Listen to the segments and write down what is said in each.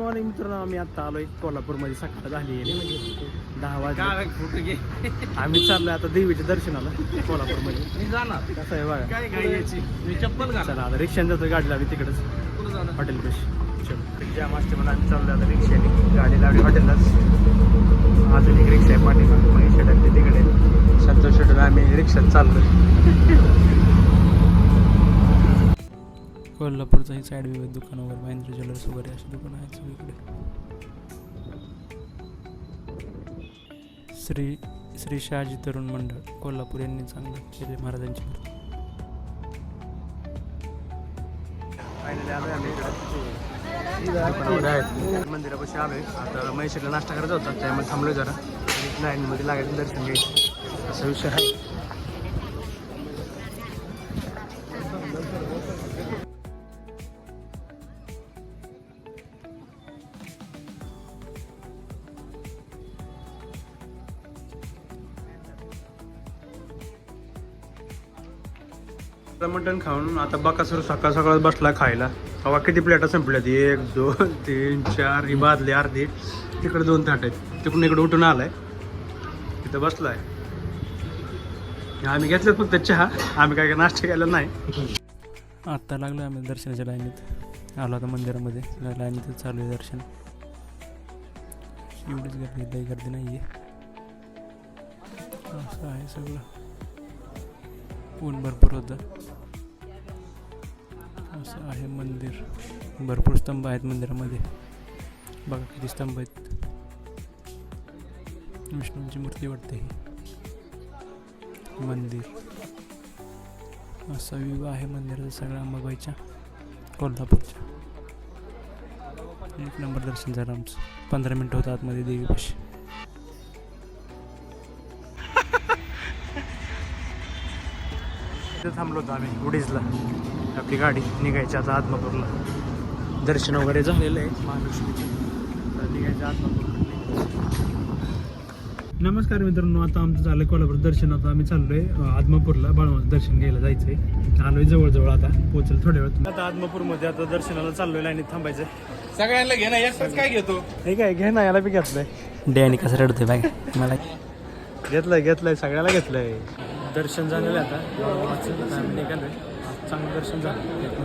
Morning मित्रांनो आम्ही आता आलोय कोल्हापूरमध्ये सकाळ झाली आहे. दहा वाजले. आम्ही चाललोय आता देवीच्या दर्शनाला कोल्हापूरमध्ये. मी जाणार कसं आहे बघा. चला आता रिक्षाने जातो गाडी लावली तिकडच. हॉटेल पेश चलो. जाम असते म्हणून आम्ही चाललोय आता रिक्षाने गाडी लावली हॉटेललाच. अजून एक रिक्षा आहे पाठीमागे मग शेटात तिकडे. संतोष आम्ही रिक्षात चाललोय. कोल्हापूरचाही साईड विविध दुकान वगैरे महेंद्र ज्वेलर्स वगैरे अशी दुकानं आहेत सगळीकडे. श्री श्री शहाजी तरुण मंडळ कोल्हापूर यांनी चांगलं केले महाराजांची मूर्ती आम्ही आहेत. मंदिरापाशी आलोय. आता महेशला नाश्ता करायचा होता त्यामुळे थांबलोय जरा. लाईनमध्ये लागायचं दर्शन घ्यायचं असा विषय आहे. मटण खाऊन आता बकासूर सकाळ सकाळ बसला खायला. हवा किती प्लेटा संपल्यात एक दोन तीन चार ही बादली अर्धी. तिकडे दोन ताट आहेत. तिकडून इकडे उठून आलाय. तिथं बसलाय. आम्ही घेतलं फक्त चहा. आम्ही काय काय नाश्ता केला नाही. आत्ता लागलो आम्ही दर्शनाच्या लाईनीत. आलो आता मंदिरामध्ये. ला- लाईनीतच चालू आहे दर्शन. एवढीच गर्दी लई गर्दी नाही आहे असं आहे सगळं. ऊन भरपूर होतं. असं आहे मंदिर. भरपूर स्तंभ आहेत मंदिरामध्ये. बघा किती स्तंभ आहेत. विष्णूंची मूर्ती वाटते ही. मंदिर. असा व्यू आहे मंदिराचा सगळ्या अंबाबाईच्या कोल्हापूरच्या. एक नंबर दर्शन झालं आमचं. पंधरा मिनटं होतं आतमध्ये देवीपाशी. तिथं थांबलो होतो आम्ही उडीजला आपली गाडी निघायची आता आत्मापूरला. दर्शन वगैरे झालेलं आहे. महालक्ष्मीचं. निघायचं आत्मापूरला. नमस्कार मित्रांनो आता आमचं झालं कोल्हापूर दर्शन. आता आम्ही चाललोय आदमापूरला बाळमाचं दर्शन घ्यायला जायचंय. आलोय जवळजवळ आता पोहोचेल थोड्या वेळात आता आदमापूरमध्ये आता दर्शनाला चाललोय लाईनीत थांबायचं. सगळ्यांना घे ना काय घेतो? हे काय घे ना याला बी घेतलंय. डॅनी कसं रडतोय बाय मला. घेतलंय घेतलंय सगळ्याला घेतलंय. दर्शन झालेलं आहे आता. आता आम्ही निघालोय. चांगलं दर्शन झालं. एक.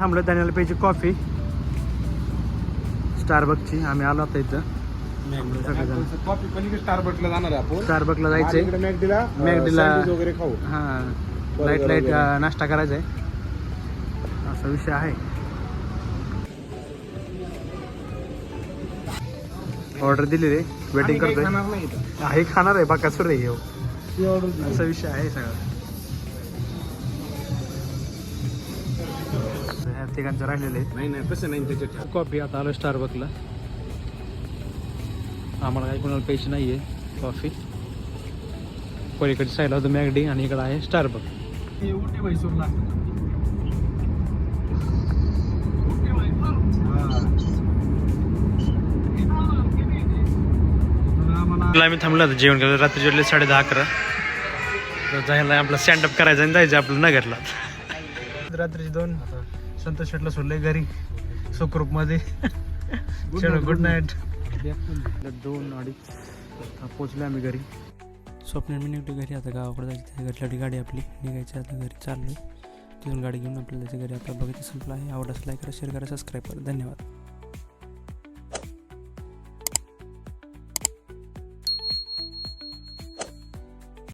थांबलो त्याने प्यायची कॉफी स्टारबकची आम्ही आलो आता इथं. कॉफी पलीकडे स्टारबक्सला जाणार आहे आपण. स्टारबकला मॅगडीला मॅगडीला- वगैरे खाऊ. हा. Light light. नाश्ता करायचा आहे असा विषय आहे. ऑर्डर दिली रे वेटिंग करतोय. खाणार नाही इथं. आहे खाणार आहे बाकासूर ती order दिली. असा विषय आहे सगळा. ह्या तिघांचं राहिलेलं आहे. नाही नाही तसं नाही त्याच्यात कॉफी आता आलो स्टारबकला आम्हाला काही कोणाला पैसे नाही आहे कॉफी पलीकडे साईडला होतं मॅगडी आणि इकडं आहे स्टारबक हे उठे म्हैसूरला आम्ही थांबलो होतो जेवण केलं रात्री जेवले साडे दहा अकरा. तर जायला आपला स्टँडअप करायचा आणि जायचं आपलं नगरला. रात्रीचे दोन. संतोष शेटला सोडले घरी. सुखरूपमध्ये चलो गुड नाईट दोन अडीच पोचले आम्ही घरी. स्वप्न मी निघतो घरी. आता गावाकडे जायचं घरसाठी गाडी आपली. निघायची आता घरी. चाललोय. तिथून गाडी घेऊन आपल्याला जायचं घरी. आपला बघायचं संपलं आहे. आवडल्यास लाईक करा शेअर करा सबस्क्राईब करा. धन्यवाद.